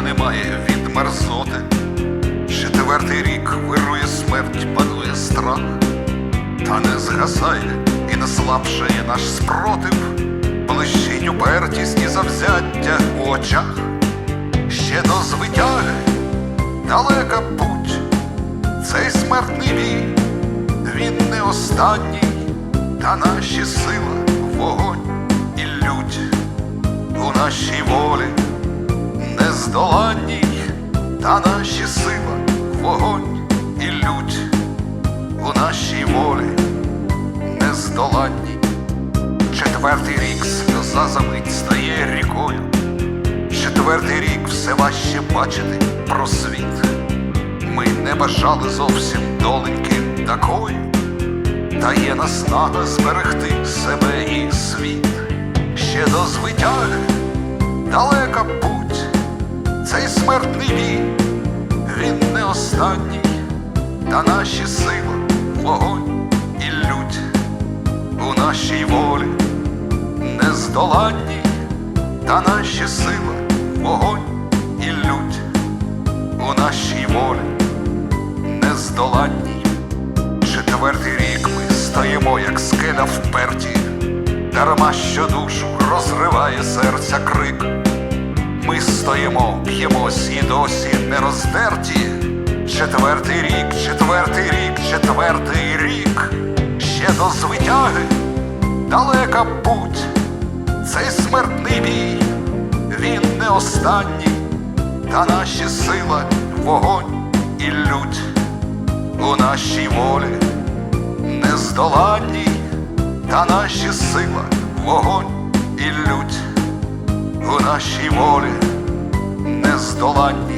немає від мерзоти. Четвертий рік вирує смерть, панує страх, та не згасає і не слабшає наш спротив, блищить упертість і завзяття у очах. Ще до звитяги далека путь, цей смертний бій, він не останній, та наші сила, нездоланній, та наші сила, вогонь і лють у нашій волі нездоланній. Четвертий рік сльоза за мить стає рікою. Четвертий рік все важче бачити просвіт. Ми не бажали зовсім доленьки такої, та є наснага зберегти себе і світ. Ще до звитяги далека путь, цей смертний бій, він не останній, та наші сила, вогонь і лють у нашій волі нездоланній, та наші сила, вогонь і лють у нашій волі нездоланній. Четвертий рік ми стоїмо, як скеля вперті, дарма що душу розриває серця крик. Стоїмо, п'ємось і досі не роздерті. Четвертий рік, четвертий рік, четвертий рік, ще до звитяги далека путь, цей смертний бій, він не останній, та наші сила, вогонь і лють. У нашій волі нездоланній, та наші сила, вогонь і лють. У нашій волі нездоланній.